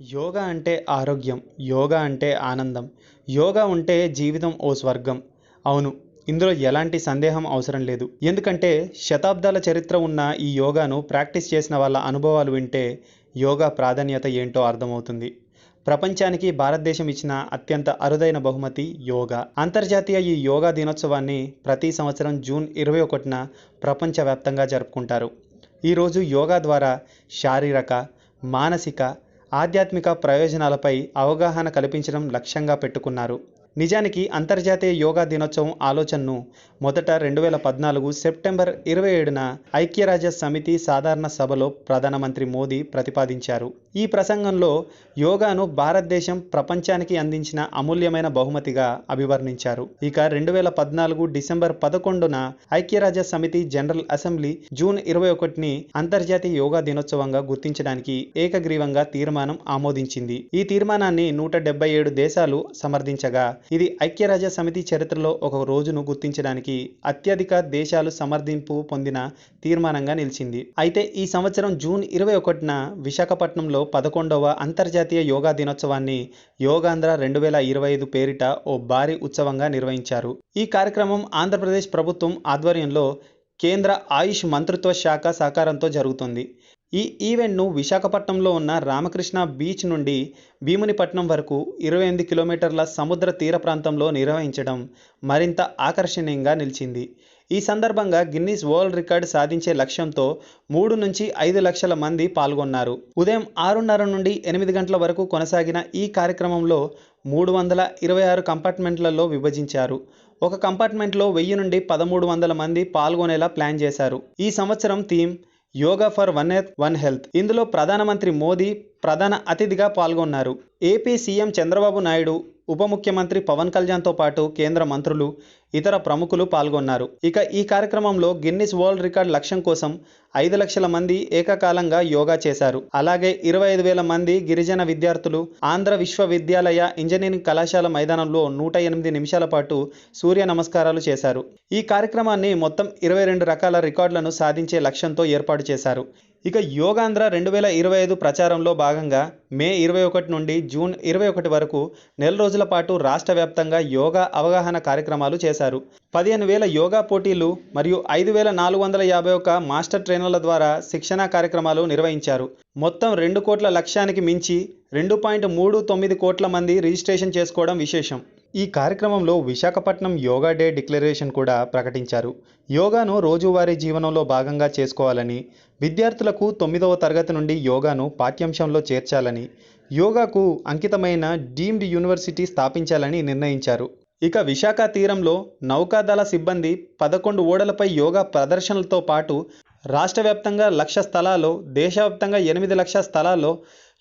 యోగా అంటే ఆరోగ్యం యోగా అంటే ఆనందం. యోగా ఉంటే జీవితం ఓ స్వర్గం. అవును ఇందులో ఎలాంటి సందేహం అవసరం లేదు. ఎందుకంటే శతాబ్దాల చరిత్ర ఉన్న ఈ యోగాను ప్రాక్టీస్ చేసిన వాళ్ళ అనుభవాలు వింటే యోగా ప్రాధాన్యత ఏంటో అర్థమవుతుంది. ప్రపంచానికి భారతదేశం ఇచ్చిన అత్యంత అరుదైన బహుమతి యోగా. అంతర్జాతీయ ఈ యోగా దినోత్సవాన్ని ప్రతి సంవత్సరం జూన్ ఇరవై ఒకటిన ప్రపంచవ్యాప్తంగా జరుపుకుంటారు. ఈరోజు యోగా ద్వారా శారీరక మానసిక ఆధ్యాత్మిక ప్రయోజనాలపై అవగాహన కల్పించడం లక్ష్యంగా పెట్టుకున్నారు. నిజానికి అంతర్జాతీయ యోగా దినోత్సవం ఆలోచనను మొదట రెండు వేల పద్నాలుగు సెప్టెంబర్ ఇరవై ఏడున ఐక్యరాజ్య సమితి సాధారణ సభలో ప్రధానమంత్రి మోదీ ప్రతిపాదించారు. ఈ ప్రసంగంలో యోగాను భారతదేశం ప్రపంచానికి అందించిన అమూల్యమైన బహుమతిగా అభివర్ణించారు. ఇక రెండు వేల పద్నాలుగు డిసెంబర్ పదకొండున ఐక్యరాజ్య సమితి జనరల్ అసెంబ్లీ జూన్ ఇరవై ఒకటిని అంతర్జాతీయ యోగా దినోత్సవంగా గుర్తించడానికి ఏకగ్రీవంగా తీర్మానం ఆమోదించింది. ఈ తీర్మానాన్ని నూట డెబ్బై ఏడు దేశాలు సమర్థించగా ఇది ఐక్యరాజ్య సమితి చరిత్రలో ఒక రోజును గుర్తించడానికి అత్యధిక దేశాలు సమర్థింపు పొందిన తీర్మానంగా నిలిచింది. అయితే ఈ సంవత్సరం జూన్ ఇరవై ఒకటిన విశాఖపట్నంలో పదకొండవ అంతర్జాతీయ యోగా దినోత్సవాన్ని యోగాంధ్ర రెండు వేల ఇరవై ఐదు పేరిట ఓ భారీ ఉత్సవంగా నిర్వహించారు. ఈ కార్యక్రమం ఆంధ్రప్రదేశ్ ప్రభుత్వం ఆధ్వర్యంలో కేంద్ర ఆయుష్ మంత్రిత్వ శాఖ సహకారంతో జరుగుతుంది. ఈ ఈవెంట్ను విశాఖపట్నంలో ఉన్న రామకృష్ణ బీచ్ నుండి భీమునిపట్నం వరకు ఇరవై ఎనిమిది కిలోమీటర్ల సముద్ర తీర ప్రాంతంలో నిర్వహించడం మరింత ఆకర్షణీయంగా నిలిచింది. ఈ సందర్భంగా గిన్నీస్ వరల్డ్ రికార్డ్ సాధించే లక్ష్యంతో మూడు నుంచి ఐదు లక్షల మంది పాల్గొన్నారు. ఉదయం ఆరున్నర నుండి ఎనిమిది గంటల వరకు కొనసాగిన ఈ కార్యక్రమంలో మూడు వందల ఇరవై ఆరు కంపార్ట్మెంట్లలో విభజించారు. ఒక కంపార్ట్మెంట్లో వెయ్యి నుండి పదమూడు వందల మంది పాల్గొనేలా ప్లాన్ చేశారు. ఈ సంవత్సరం theme yoga for one earth one health. ఇందులో ప్రధానమంత్రి మోదీ ప్రధాన అతిథిగా పాల్గొన్నారు. ఏపీ సీఎం చంద్రబాబు నాయుడు ఉప ముఖ్యమంత్రి పవన్ కళ్యాణ్తో పాటు కేంద్ర మంత్రులు ఇతర ప్రముఖులు పాల్గొన్నారు. ఇక ఈ కార్యక్రమంలో గిన్నిస్ వరల్డ్ రికార్డ్ లక్ష్యం కోసం ఐదు లక్షల మంది ఏకకాలంగా యోగా చేశారు. అలాగే ఇరవై ఐదు వేల మంది గిరిజన విద్యార్థులు ఆంధ్ర విశ్వవిద్యాలయ ఇంజనీరింగ్ కళాశాల మైదానంలో నూట ఎనిమిది నిమిషాల పాటు సూర్య నమస్కారాలు చేశారు. ఈ కార్యక్రమాన్ని మొత్తం ఇరవై రెండు రకాల రికార్డులను సాధించే లక్ష్యంతో ఏర్పాటు చేశారు. ఇక యోగాంధ్ర రెండు వేల ఇరవై ఐదు ప్రచారంలో భాగంగా మే ఇరవై ఒకటి నుండి జూన్ ఇరవై ఒకటి వరకు నెల రోజుల పాటు రాష్ట్ర వ్యాప్తంగా యోగా అవగాహన కార్యక్రమాలు చేశారు. పదిహేను వేల యోగా పోటీలు మరియు ఐదు వేల నాలుగు వందల యాభై ఒక్క మాస్టర్ ట్రైనర్ల ద్వారా శిక్షణా కార్యక్రమాలు నిర్వహించారు. మొత్తం రెండు కోట్ల లక్ష్యానికి మించి రెండు పాయింట్ మూడు తొమ్మిది కోట్ల మంది రిజిస్ట్రేషన్ చేసుకోవడం విశేషం. ఈ కార్యక్రమంలో విశాఖపట్నం యోగా డే డిక్లరేషన్ కూడా ప్రకటించారు. యోగాను రోజువారీ జీవనంలో భాగంగా చేసుకోవాలని విద్యార్థులకు తొమ్మిదవ తరగతి నుండి యోగాను పాఠ్యాంశంలో చేర్చాలని యోగాకు అంకితమైన డీమ్డ్ యూనివర్సిటీ స్థాపించాలని నిర్ణయించారు. ఇక విశాఖ తీరంలో నౌకాదళ సిబ్బంది పదకొండు ఓడలపై యోగా ప్రదర్శనలతో పాటు రాష్ట్ర వ్యాప్తంగా లక్ష స్థలాల్లో దేశవ్యాప్తంగా ఎనిమిది లక్ష స్థలాల్లో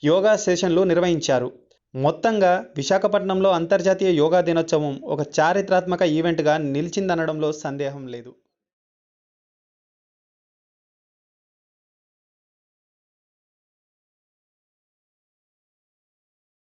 యోగా సెషన్లు నిర్వహించారు. మొత్తంగా విశాఖపట్నంలో అంతర్జాతీయ యోగా దినోత్సవం ఒక చారిత్రాత్మక ఈవెంట్గా నిలిచిందనడంలో సందేహం లేదు.